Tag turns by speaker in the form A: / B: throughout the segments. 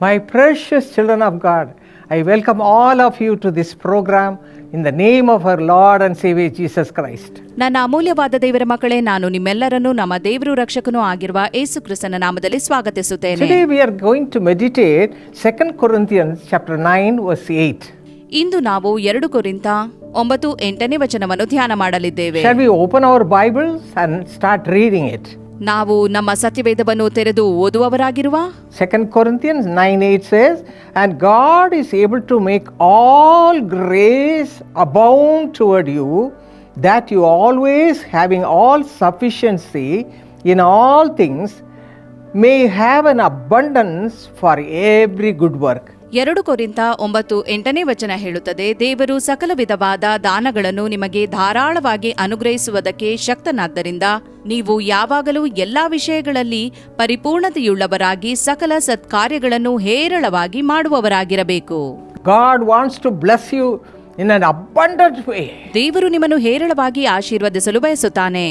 A: My precious children of God, I welcome all of you to this program in the name of our Lord and Savior Jesus Christ.
B: ನನ್ನ ಅಮೂಲ್ಯವಾದ ದೇವರ ಮಕ್ಕಳೇ ನಾನು ನಿಮ್ಮೆಲ್ಲರನ್ನೂ ನಮ್ಮ ದೇವರು ರಕ್ಷಕನೂ ಆಗಿರುವ ಏಸು ಕ್ರಿಸ್ತನ ನಾಮದಲ್ಲಿ ಸ್ವಾಗತಿಸುತ್ತೇನೆ
A: Today we are going to meditate 2 Corinthians chapter 9 verse 8.
B: ಇಂದು ನಾವು ಎರಡು ಕೊರಿಂತ ಒಂಬತ್ತು ಎಂಟನೇ ವಚನವನ್ನು ಧ್ಯಾನ ಮಾಡಲಿದ್ದೇವೆ
A: Shall we open our Bibles and start reading it?
B: ನಾವು ನಮ್ಮ ಸತ್ಯವೇದವನ್ನು ತೆರೆದು ಓದುವವರಾಗಿರುವ
A: 2 Corinthians 9 8 says, And God is able to make all grace abound toward you, that you always, having all sufficiency in all things, may have an abundance for every good work.
B: ಎರಡು ಕೊರಿಂತ ಒಂಬತ್ತು ಎಂಟನೇ ವಚನ ಹೇಳುತ್ತದೆ ದೇವರು ಸಕಲ ವಿಧವಾದ ದಾನಗಳನ್ನು ನಿಮಗೆ ಧಾರಾಳವಾಗಿ ಅನುಗ್ರಹಿಸುವುದಕ್ಕೆ ಶಕ್ತನಾದ್ದರಿಂದ ನೀವು ಯಾವಾಗಲೂ ಎಲ್ಲಾ ವಿಷಯಗಳಲ್ಲಿ ಪರಿಪೂರ್ಣತೆಯುಳ್ಳವರಾಗಿ ಸಕಲ ಸತ್ಕಾರ್ಯಗಳನ್ನು ಹೇರಳವಾಗಿ ಮಾಡುವವರಾಗಿರಬೇಕು
A: God wants to bless you in an abundant way.
B: ದೇವರು ನಿಮ್ಮನ್ನು ಹೇರಳವಾಗಿ ಆಶೀರ್ವದಿಸಲು ಬಯಸುತ್ತಾನೆ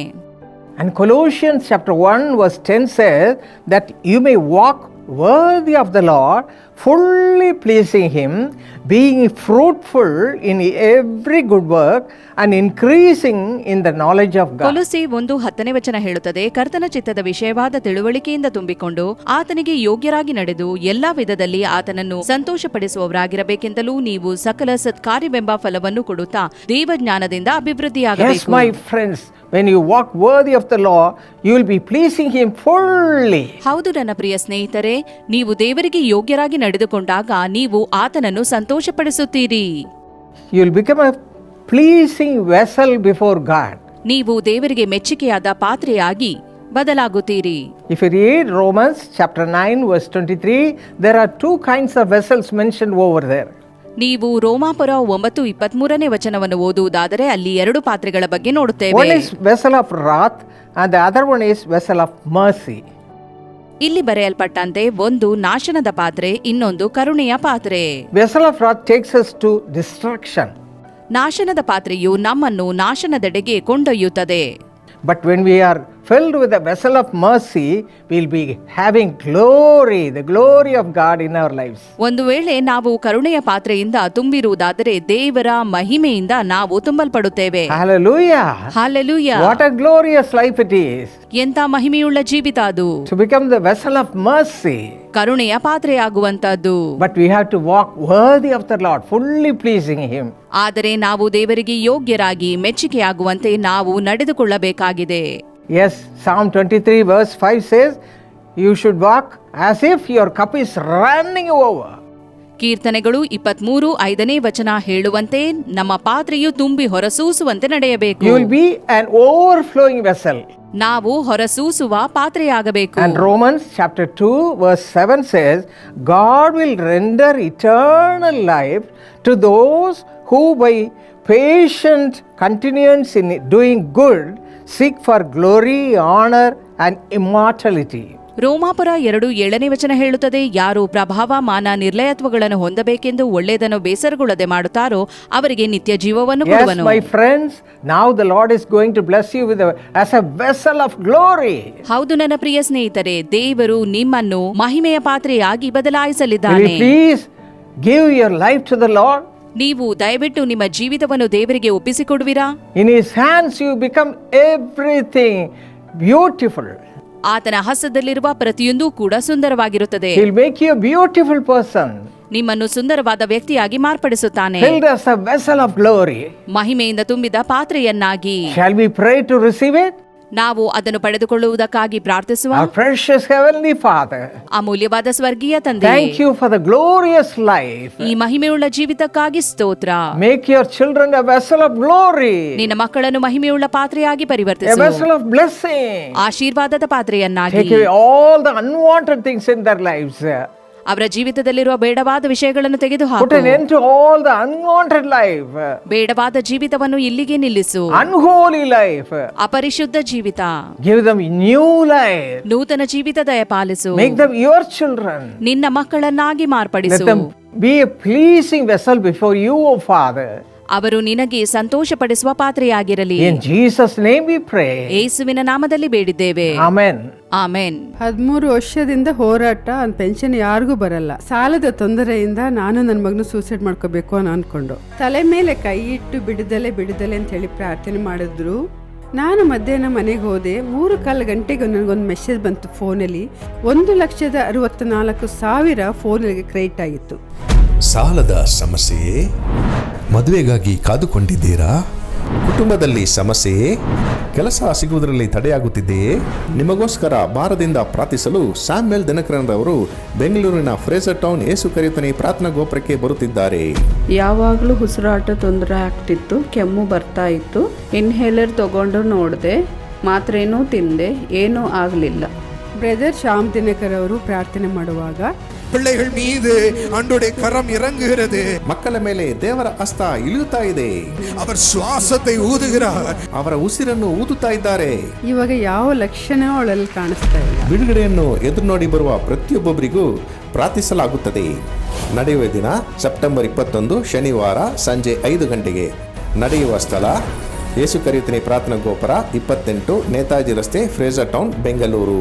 A: And Colossians chapter 1 verse 10 says that you may walk worthy of the Lord, fully pleasing Him, being fruitful in every good work and increasing in the knowledge of God.
B: ಕೊಲೊಸಿ ಒಂದು ಹತ್ತನೇ ವಚನ ಹೇಳುತ್ತದೆ ಕರ್ತನ ಚಿತ್ತದ ವಿಷಯವಾದ ತಿಳುವಳಿಕೆಯಿಂದ ತುಂಬಿಕೊಂಡು ಆತನಿಗೆ ಯೋಗ್ಯರಾಗಿ ನಡೆದು ಎಲ್ಲಾ ವಿಧದಲ್ಲಿ ಆತನನ್ನು ಸಂತೋಷಪಡಿಸುವವರಾಗಿರಬೇಕೆಂತಲೂ ನೀವು ಸಕಲ ಸತ್ಕಾರ್ಯವೆಂಬ ಫಲವನ್ನು ಕೊಡುತ್ತಾ ದೇವಜ್ಞಾನದಿಂದ
A: Yes,
B: ಅಭಿವೃದ್ಧಿಯಾಗಬೇಕು
A: my friends, when you walk worthy of the law, you will be pleasing Him fully.
B: ಹೌದು ನನ್ನ ಪ್ರಿಯ ಸ್ನೇಹಿತರೆ ನೀವು ದೇವರಿಗೆ ಯೋಗ್ಯರಾಗಿ ನಡೆದುಕೊಂಡಾಗ ನೀವು ಆತನನ್ನು ಸಂತೋಷಪಡಿಸುತ್ತೀರಿ
A: You will become a pleasing vessel before God.
B: ನೀವು ದೇವರಿಗೆ ಮೆಚ್ಚುಗೆಯಾದ ಪಾತ್ರೆಯಾಗಿ ಬದಲಾಗುತ್ತೀರಿ
A: If you read Romans chapter 9, verse 23, there are two kinds of vessels mentioned over there.
B: ನೀವು ರೋಮಾಪುರ ಒಂಬತ್ತು ಇಪ್ಪತ್ಮೂರನೇ ವಚನವನ್ನು ಓದುವುದಾದರೆ ಅಲ್ಲಿ ಎರಡು ಪಾತ್ರೆಗಳ ಬಗ್ಗೆ ನೋಡುತ್ತೇವೆ One
A: is vessel of wrath, and the other one is vessel of mercy.
B: ಇಲ್ಲಿ ಬರೆಯಲ್ಪಟ್ಟಂತೆ ಒಂದು ನಾಶನದ ಪಾತ್ರೆ ಇನ್ನೊಂದು ಕರುಣೆಯ ಪಾತ್ರೆ
A: Vessel of wrath takes us to destruction.
B: ನಾಶನದ ಪಾತ್ರೆಯು ನಮ್ಮನ್ನು ನಾಶನದೆಡೆಗೆ ಕೊಂಡೊಯ್ಯುತ್ತದೆ
A: But when we are filled with the vessel of mercy, we'll be having glory, the glory of God in our lives.
B: ಒಂದು ವೇಳೆ ನಾವು ಕರುಣೆಯ ಪಾತ್ರೆಯಿಂದ ತುಂಬಿರುವುದಾದರೆ ದೇವರ ಮಹಿಮೆಯಿಂದ ನಾವು ತುಂಬಲ್ಪಡುತ್ತೇವೆ
A: Hallelujah!
B: Hallelujah.
A: What a glorious life it is
B: ಎಂತ ಮಹಿಮೆಯುಳ್ಳ ಜೀವಿತ ಅದು
A: to become the vessel of mercy.
B: ಕರುಣೆಯ ಪಾತ್ರೆಯಾಗುವಂತದ್ದು
A: But we have to walk worthy of the Lord, fully pleasing Him.
B: ಆದರೆ ನಾವು ದೇವರಿಗೆ ಯೋಗ್ಯರಾಗಿ ಮೆಚ್ಚುಗೆಯಾಗುವಂತೆ ನಾವು ನಡೆದುಕೊಳ್ಳಬೇಕಾಗಿದೆ
A: Yes, Psalm 23, verse 5 says, You should walk as if your cup is running over.
B: ಕೀರ್ತನೆಗಳು ಇಪ್ಪತ್ಮೂರು ಐದನೇ ವಚನ ಹೇಳುವಂತೆ ನಮ್ಮ ಪಾತ್ರೆಯು ತುಂಬಿ ಹೊರಸೂಸುವಂತೆ ನಡೆಯಬೇಕು
A: You will be an overflowing vessel.
B: ನಾವು ಹೊರಸೂಸುವ ಪಾತ್ರೆಯಾಗಬೇಕು
A: And Romans chapter 2, verse 7 says, God will render eternal life to those who, by patient continuance in doing good, seek for glory honour and immortality
B: ರೋಮಾಪುರ ಎರಡು ಏಳನೇ ವಚನ ಹೇಳುತ್ತದೆ ಯಾರು ಪ್ರಭಾವ ಮಾನ ನಿರ್ಲಯತ್ವಗಳನ್ನು ಹೊಂದಬೇಕೆಂದು ಒಳ್ಳೆಯದನ್ನು ಬೇಸರಗೊಳ್ಳದೆ ಮಾಡುತ್ತಾರೋ ಅವರಿಗೆ ನಿತ್ಯ ಜೀವವನ್ನು ಕೊಡುವನು
A: my friends, now the Lord is going to bless you with as as a vessel of glory.
B: ಹೌದು ನನ್ನ ಪ್ರಿಯ ಸ್ನೇಹಿತರೆ ದೇವರು ನಿಮ್ಮನ್ನು ಮಹಿಮೆಯ ಪಾತ್ರೆಯಾಗಿ ಬದಲಾಯಿಸಲಿದ್ದಾನೆ
A: please please give your life to the Lord?
B: ನೀವು ದಯವಿಟ್ಟು ನಿಮ್ಮ ಜೀವಿತವನ್ನು ದೇವರಿಗೆ ಒಪ್ಪಿಸಿಕೊಡುವಿರಾ
A: in His hands, you become everything beautiful.
B: ಆತನ ಹಸ್ತದಲ್ಲಿರುವ ಪ್ರತಿಯೊಂದೂ ಕೂಡ ಸುಂದರವಾಗಿರುತ್ತದೆ
A: He'll make you a beautiful person,
B: ನಿಮ್ಮನ್ನು ಸುಂದರವಾದ ವ್ಯಕ್ತಿಯಾಗಿ ಮಾರ್ಪಡಿಸುತ್ತಾನೆ
A: filled as a vessel of glory.
B: ಮಹಿಮೆಯಿಂದ ತುಂಬಿದ ಪಾತ್ರೆಯನ್ನಾಗಿ
A: Shall we pray to receive it?
B: ನಾವು ಅದನ್ನು ಪಡೆದುಕೊಳ್ಳುವುದಕ್ಕಾಗಿ ಪ್ರಾರ್ಥಿಸುವ ಅಮೂಲ್ಯವಾದ ಸ್ವರ್ಗೀಯ ತಂದೆ
A: you for the glorious life
B: ಈ ಮಹಿಮೆಯುಳ್ಳ ಜೀವಿತಕ್ಕಾಗಿ ಸ್ತೋತ್ರ.
A: Make your children vessel of glory
B: ನಿನ್ನ ಮಕ್ಕಳನ್ನು ಮಹಿಮೆಯುಳ್ಳ ಪಾತ್ರೆಯಾಗಿ ಪರಿವರ್ತಿಸು.
A: ವೆಸ್ಸಲ್ ಆಫ್
B: ಆಶೀರ್ವಾದದ ಪಾತ್ರೆಯನ್ನಾಗಿ.
A: All the unwanted things in their lives
B: ಅವರ ಜೀವಿತದಲ್ಲಿರುವ ಬೇಡವಾದ ವಿಷಯಗಳನ್ನು
A: ತೆಗೆದು
B: ತೆಗೆದುಹಾಕು
A: an end to all the unwanted life,
B: ಬೇಡವಾದ ಜೀವಿತವನ್ನು ಇಲ್ಲಿಗೆ ನಿಲ್ಲಿಸು
A: unholy life.
B: ಅಪರಿಶುದ್ಧ ಜೀವಿತ
A: Give them new life.
B: ನೂತನ ಜೀವಿತ ದಯಪಾಲಿಸು
A: Make them your children.
B: ನಿನ್ನ ಮಕ್ಕಳನ್ನಾಗಿ
A: Let
B: ಮಾರ್ಪಡಿಸು
A: them be a pleasing vessel before you, O Father.
B: ಅವರು ನಿನಗೆ ಸಂತೋಷಪಡಿಸುವ ಪಾತ್ರೆಯಾಗಿರಲಿ.
A: In Jesus' name we pray.
B: ಏಸುವಿನ ನಾಮದಲ್ಲಿ ಬೇಡಿದ್ದೇವೆ.
A: Amen.
B: ಆಮೆನ್.
C: ಹದಿಮೂರು ವರ್ಷದಿಂದ ಹೋರಾಟ ಒಂದು ಪೆನ್ಷನ್ ಯಾರಿಗೂ ಬರಲ್ಲ. ಸಾಲದ ತೊಂದರೆಯಿಂದ ನಾನು ನನ್ನ ಮಗನ ಸೂಸೈಡ್ ಮಾಡ್ಕೋಬೇಕು ಅನ್ನೋ ಅನ್ಕೊಂಡು. ತಲೆ ಮೇಲೆ ಕೈ ಇಟ್ಟು ಬಿಡದಲೆ ಬಿಡದಲೆ ಅಂತ ಹೇಳಿ ಪ್ರಾರ್ಥನೆ ಮಾಡಿದ್ರು. ನಾನು ಮಧ್ಯಾಹ್ನ ಮನೆಗೆ ಹೋದೆ. ಮೂರು ಕಾಲು ಗಂಟೆಗೆ ನನಗೊಂದು ಮೆಸೇಜ್ ಬಂತು ಫೋನಲ್ಲಿ. ಒಂದು ಲಕ್ಷದ ಅರವತ್ತ ನಾಲ್ಕು ಸಾವಿರ ಫೋನಿಗೆ ಕ್ರೆಡಿಟ್ ಆಗಿತ್ತು.
D: ಸಾಲದ ಸಮಸ್ಯೆಯೇ ಮದುವೆಗಾಗಿ ಕಾದುಕೊಂಡಿದ್ದೀರಾ? ಕುಟುಂಬದಲ್ಲಿ ಸಮಸ್ಯೆ ಕೆಲಸ ಸಿಗುವುದರಲ್ಲಿ ತಡೆಯಾಗುತ್ತಿದೆಯೇ ನಿಮಗೋಸ್ಕರ ಭಾರದಿಂದ ಪ್ರಾರ್ಥಿಸಲು ಸ್ಯಾಮ್ಯಲ್ ದಿನಕರನ್ರವರು ಬೆಂಗಳೂರಿನ ಫ್ರೇಸರ್ ಟೌನ್ ಏಸು ಕರೆಯುತ್ತನೇ ಪ್ರಾರ್ಥನಾ ಗೋಪುರಕ್ಕೆ ಬರುತ್ತಿದ್ದಾರೆ.
E: ಯಾವಾಗಲೂ ಉಸಿರಾಟ ತೊಂದರೆ ಆಗ್ತಿತ್ತು ಕೆಮ್ಮು ಬರ್ತಾ ಇತ್ತು. ಇನ್ಹೇಲರ್ ತಗೊಂಡು ನೋಡಿದೆ ಮಾತ್ರೇನೂ ತಿಂದೆ ಏನೂ ಆಗಲಿಲ್ಲ.
C: ಬ್ರದರ್ ಶ್ಯಾಮ್ ದಿನಕರ್ ಅವರು ಪ್ರಾರ್ಥನೆ ಮಾಡುವಾಗ
F: பிள்ளைகள் மீது அன்றுடைய கரம் இறங்குகிறது
D: ಮಕ್ಕಳ ಮೇಲೆ ದೇವರ ಹಸ್ತ ಇಳಿಯುತ್ತಾ ಇದೆ
F: அவர் சுவாசத்தை ஊதுகிறார்
D: ಅವರ ಉಸಿರನ್ನು ಊದುತ್ತಾ ಇದ್ದಾರೆ
C: ಇವಾಗ ಯಾವ ಲಕ್ಷಣ ಅವಳಲ್ಲಿ ಕಾಣಿಸ್ತಾ ಇಲ್ಲ
D: ಬಿಡುಗಡೆಯನ್ನು ಎದುರು ನೋಡಿ ಬರುವ ಪ್ರತಿಯೊಬ್ಬೊಬ್ಬರಿಗೂ ಪ್ರಾರ್ಥಿಸಲಾಗುತ್ತದೆ ನಡೆಯುವ ದಿನ ಸೆಪ್ಟೆಂಬರ್ ಇಪ್ಪತ್ತೊಂದು ಶನಿವಾರ ಸಂಜೆ ಐದು ಗಂಟೆಗೆ ನಡೆಯುವ ಸ್ಥಳ ಯೇಸು ಕರಿಯುತ್ತನೆ ಪ್ರಾರ್ಥನಾ ಗೋಪುರ ಇಪ್ಪತ್ತೆಂಟು ನೇತಾಜಿ ರಸ್ತೆ ಫ್ರೇಜರ್ ಟೌನ್ ಬೆಂಗಳೂರು